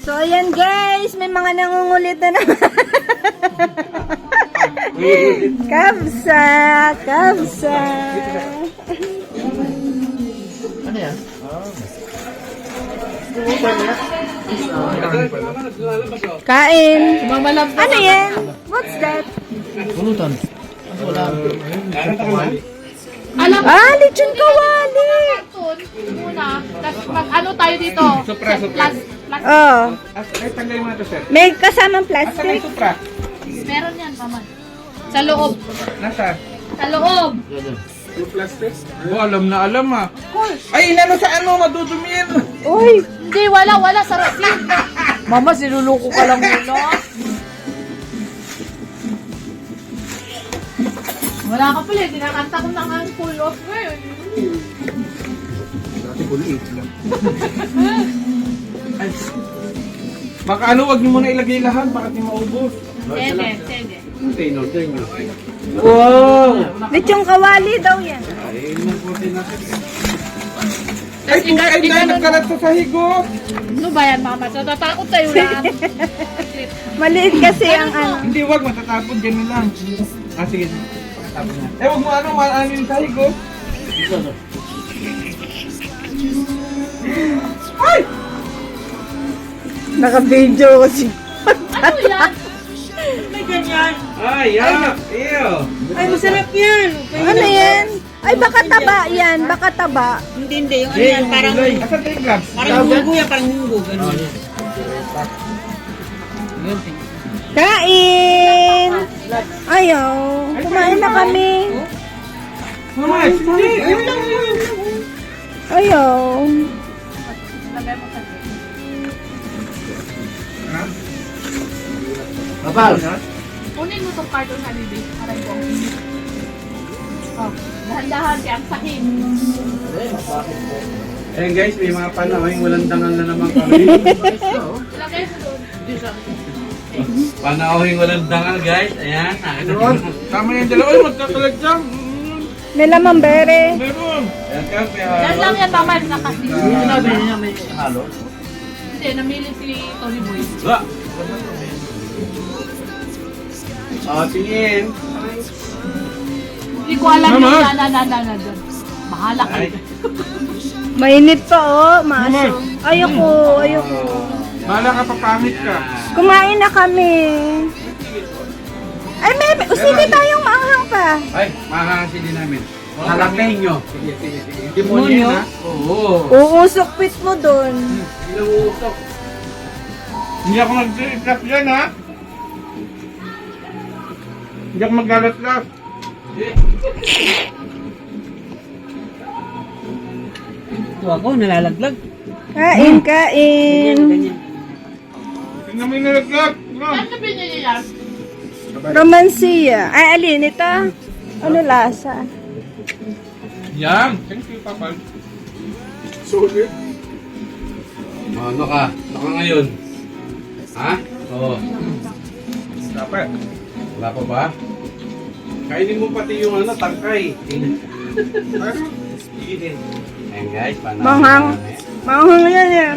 So, ayan guys, may mga nangungulit na naman. Kamsa, kamsa. Ano yan? Kain. Ano yan? What's that? Pulutan. Wala. Alam mo, Ah, lechon kawali. Tun, muna, tapos mag ano tayo dito? Supra, supra. Plus, plus, Oh, As, ay, tanggalin mo na to, sir. may kasamang Asa kay plastic. Supra? meron yan, paman. Sa loob. Nasa? Sa loob. Yung plastic? Oh, alam na alam ah. Ay, inano sa ano, madudumi yan. Uy, Hindi, wala, wala. Sa resin. Mama, sinuloko ka lang muna. Wala ka pala, eh. kinakanta ko na nga ang full off ngayon. Dati full 8 lang. Ay. Baka ano, wag niyo muna ilagay lahat, baka di maubos. Sede, sede. Wow! lechon kawali daw yan. Ay, kung ay dahil nagkalat sa sahigo. Ano ba yan, mama? So, tatakot tayo lang. Maliit kasi ang ano. Hindi, wag, matatapon, ganun lang. Ah, sige. Eh, wag mo ano, maano yung sahigo. Ay! Naka-video kasi. ano yan? Ay, yak! Ew! Ay, masarap yan. Ano yan? Ay, baka taba yan. Baka taba. Hindi, hindi. Yung ano yan, parang, Asan tayo parang munggo yan, parang munggo. Ganun. Kain! Ayaw. Kumain na kami. Mama, hindi! Ayaw. Kapal. Kunin mo tong carton holiday. Aray ko. Oh, dahan-dahan kaya ang sakit. Ayan guys, may mga panahon walang dangal na naman kami. Mo doon. Panauhin walang dangal guys. Ayan. Yun, tama yung dalawa. Ay, magkakalag dyan. May lamang bere. Meron. Ayan ka, Yan lang yan, mama. Nakasi. Sinabi niya may halo. Hindi, namili si Tony Boy. Ba? Oh, tingin. Hindi ko alam Mama. yung nananana doon. Mahala ka. Mainit pa oh, maso. Ayoko, ayoko. Bala ka, papangit ka. Kumain na kami. Ay, may, may usili tayong maanghang pa. Ay, mahahasi din namin. Jalapeno. Sige, sige. Oo. Uusok pit mo dun. Inuusok. Hindi ako mag-trap yan, ha? Hindi ako maglalat-lat. Ito ako, nalalaglag. Kain, kain. Ganyan. Tingnan mo yung nalat-lat. No. Ano binili yan? Romancia. Ay, alin ito? Ano lasa? Yan. Thank you, Papa. Solid. Ano ka? Ano ka ngayon? Ha? Oo. Dapat. Wala pa ba? Kainin mo pati yung ano, tangkay. Din. Ayan guys, panauhin Manghang. namin. Maanghang yan eh.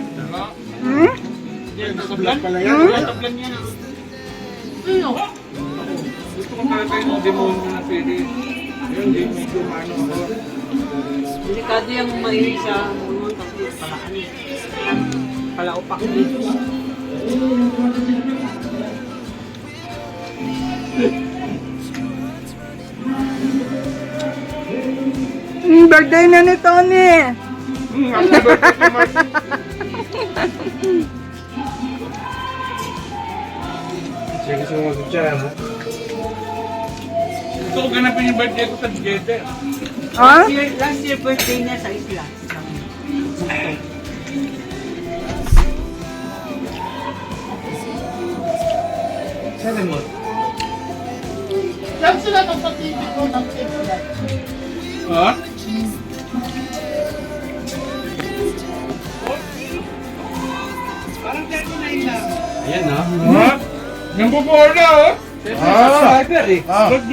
Hmm? Nakablan pala yan. Nakablan yan. Ano? Gusto ko pala tayo ng demonyo na pwede. Ayun, di medyo maano ako. Delikado yung mahilig sa mga tapos pala ano. Pala upak dito. Hmm, birthday na ni Tony. Hmm, ang birthday naman. Sige, gusto mo mag-share, ha? Gusto ko ganapin yung birthday ko sa Gete. Ah? Last year, last year birthday niya sa isla. Saan mo? Lang sila ng patibig ko ng tibig. Ha? Ayan, no? Ha? Yung bubola, oh. Ah! eh.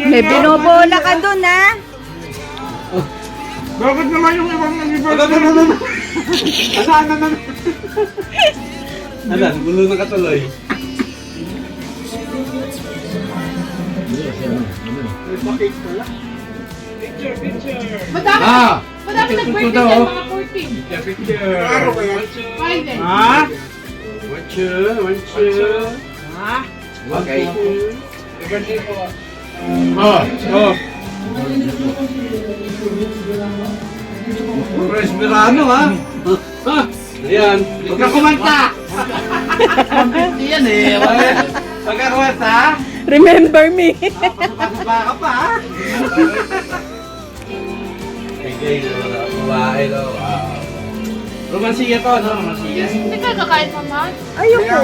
May binobola ka dun ah. Bakit naman yung ibang nag-birthday? Ano, ano, ano? Ano, gulo na katuloy. Madami, Ah! madami nag-birthday dyan, mga 14. Picture. Five eh. Ha? One, two, one, two. Ha? Okay. Oh! Oh. Respirano ha? Ha? Ayan. Huwag ka kumanta! Hindi yan eh. Huwag ka kumanta! Remember me. Pasok-pasok ka pa ha? Okay, babae no. Wow. Romansiya to, no? Romansiya. Hindi ka kakain, mama? Ayoko.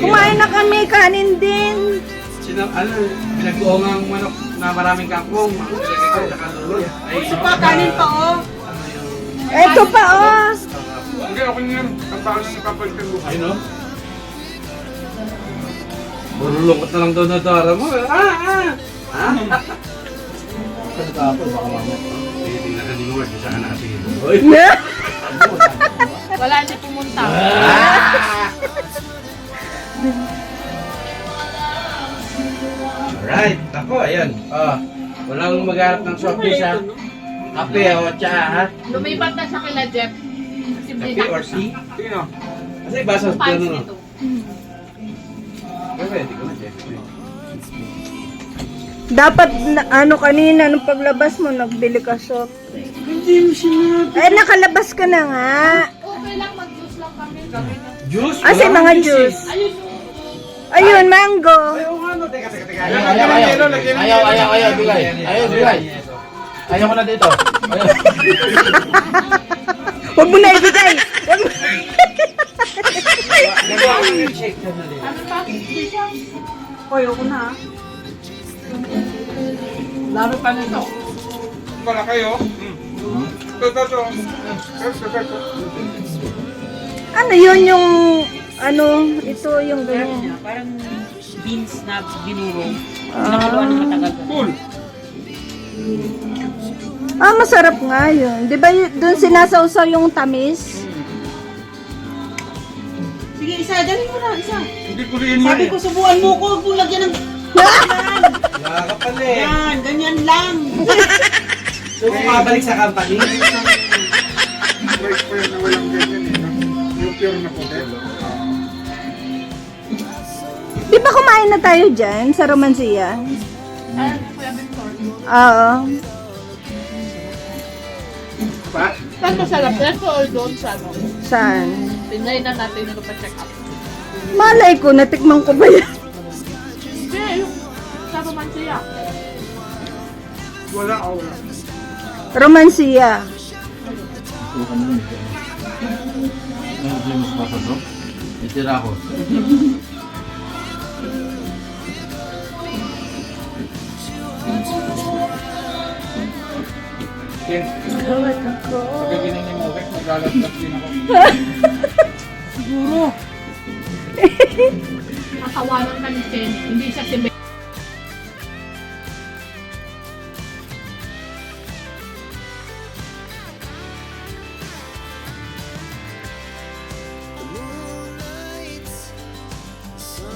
Kumain na kami, kanin din. Sino, ano, pinag-uongang manok na maraming kangkong. Gusto pa, kanin pa oh. Ano. Eto pa, oh. Hindi, okay na yan. Ang baka nang napapalitan mo. Ay, no? Burulungkot na lang daw na dara mo. Ah, ah! Ha? Ako, baka mamaya. Eh, tingnan ka ni Lord, saan ka? Hoy! Wala na Ayan. Ah, walang maghanap ng soft drinks, ha? Kape o tsa, ha? Lumipat na siya kila Jeff. Kasi Kape or tea? Sino? Kasi basa sa Pants ano, no? nito. Pwede ko na, Jeff. Dapat, na, ano kanina, nung paglabas mo, nagbili ka soft. Hindi mo sinabi. Eh, nakalabas ka na nga. Okay lang, mag-juice lang kami. Juice? Kasi Wala mga juice. eh. Ayun. Ayun, mango. Ayaw nga, no? Teka, teka, teka. Ayaw, ayaw, ayaw. Ayaw, ayaw, ayaw, ko na dito. Huwag mo na ibigay. Huwag mo. Hoy, ako na ha. Laro pa nito. Wala kayo? Hmm. Ito, ito, ito. Ito, ito, ito. Ano yun yung, ano, ito yung Sarap ganyan. niya, parang beans na binuro. Ah. Nakuluan ng matagal. Cool. Ah, masarap nga yun. Di ba y- doon sinasawsaw yung tamis? Sige, isa, dali mo na, isa. Hindi ko rin mo Sabi eh. ko, subuan mo ko, kung lagyan ng... Wala ka pala eh. Yan, ganyan lang. So, bumabalik sa company? Break pa yun na walang ganyan eh. Yung pure na puti. Di ba kumain na tayo dyan sa Romancia? Oo. Pa? Saan masarap? Resto or doon sa ano? Saan? Tinay na natin ano pa check up. Malay ko, natikman ko ba yan? Hindi, yung sa Romancia. Wala, oh, wala. Romancia. Ano yung mas pasok? Itira ko. Ken. Pagkaginan niya mo, Beck, maglalagdag din ako. Nakawalan ka ni Chen. Hindi siya si Ben.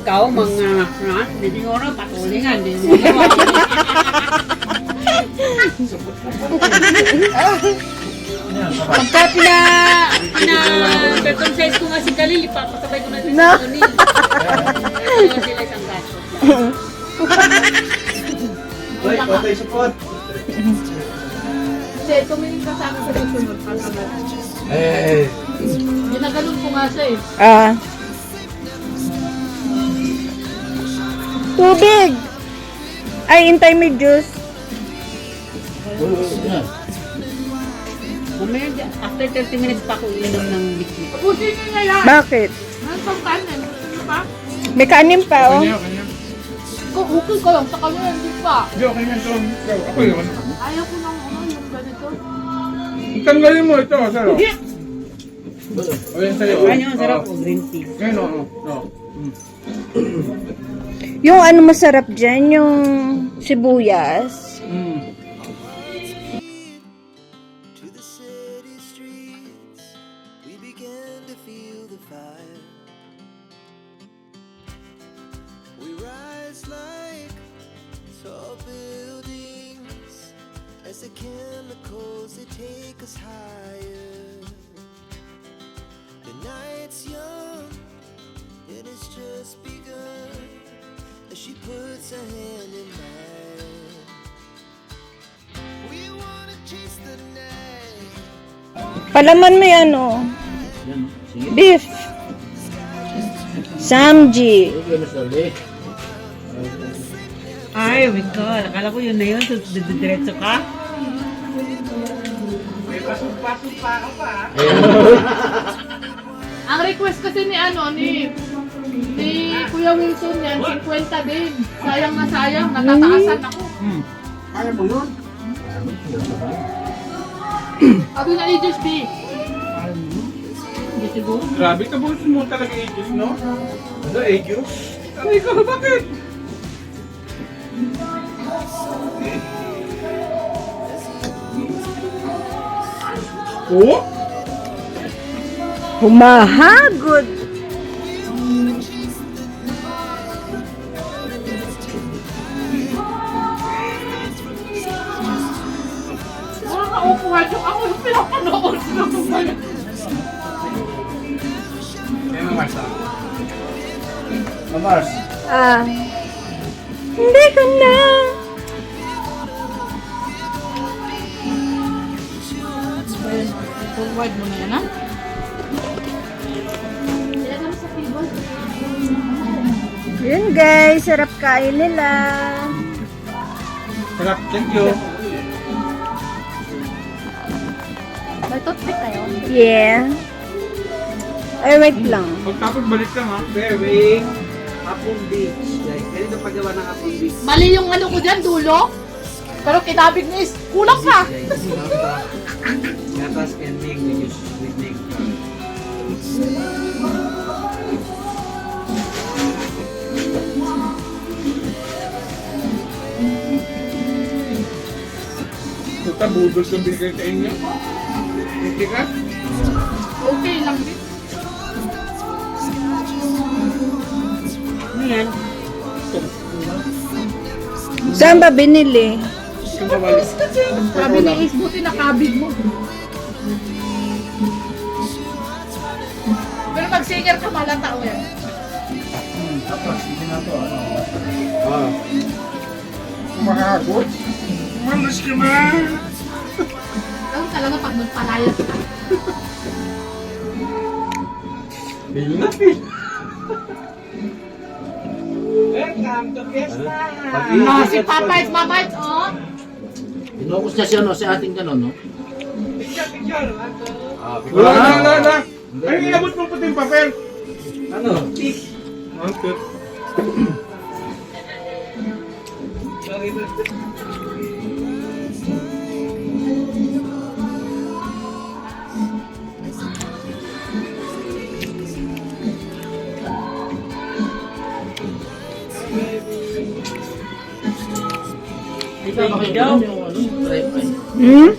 Ikaw, mga, ha? Hindi ko na patulingan. Hindi mo Pagka pina, pina, circumcise ko nga si Khalil, ipapasabay ko na No. si Khalil. Kaya sila isang gato. Hoy, patay support. Kasi tumingin ka sa akin sa susunod. Eh, Ginaganon ko nga siya eh. Ah. Tubig! Ay, intay may juice. Mamaya, after 30 minutes pa ako iinom ng liquid. Ubusin niyo na yan. Bakit? Ano pang kanin? Gusto niyo pa? May kanin pa, oh. Kanya, kanya. Kung okay ko lang, sa kanila hindi pa. Hindi, okay na ito. Ako yun. Ayaw ko ng ano, yung ganito. Tanggalin mo ito, saro. O yan sa'yo. Ano yung sarap Oo. ko? Green tea. Ngayon, oo. oo. Yung ano masarap dyan, yung sibuyas. Mm. Just begun as she puts her hand in mine. We wanna chase the night. Palaman mo yan, oh. Beef. Samji. Ay, my God. Akala ko yun na yun. So, diretso ka? May pasok-pasok pa ka pa. Ang request kasi ni ano, ni ni Kuya Wilson yan, 50 din. Sayang na sayang, natataasan ako. Kaya mo yun? Sabi na Aegis B. Hindi siguro. Grabe ka boss mo talaga Aegis, no? Ano, Aegis? Ay, ikaw, bakit? Oh? Humahagod. Pinapanood sila kung bakit. May mga Marsa. Mamars. Ah. Hindi ko na. Forward mo na yan, table. Yun guys, sarap kain nila. Sarap, thank you. May toothpick kayo? Yeah. Ay, wait lang. Pagtapos balik ka ha. Very. Apple Beach. Like, ganito paggawa ng Apple Beach. Mali yung ano ko dyan, dulo. Pero kinabig niya is kulang pa. Gatas egg we use with egg. Puta, budol sa inyo. Hindi ka? Okay lang din. Ano yan? Saan ba binili? Sabi ni Ace, buti nakabig mo. Pero pag singer ka, malata o yan. Ah. Kumakagot. Malas ka na. Ano talaga pag nagpalayas ka. Bil na, bil. Welcome to Fiesta! Ah, si Papaits, Papaits, oh. Inukos niya si ano, si ating gano'n, no? Picture, picture! Ah, Wala, wala, wala, wala. Ay, inabot mo pati yung papel. Ano? Peace! Okay. Ikaw, bakit yung ano, tripod? Hmm?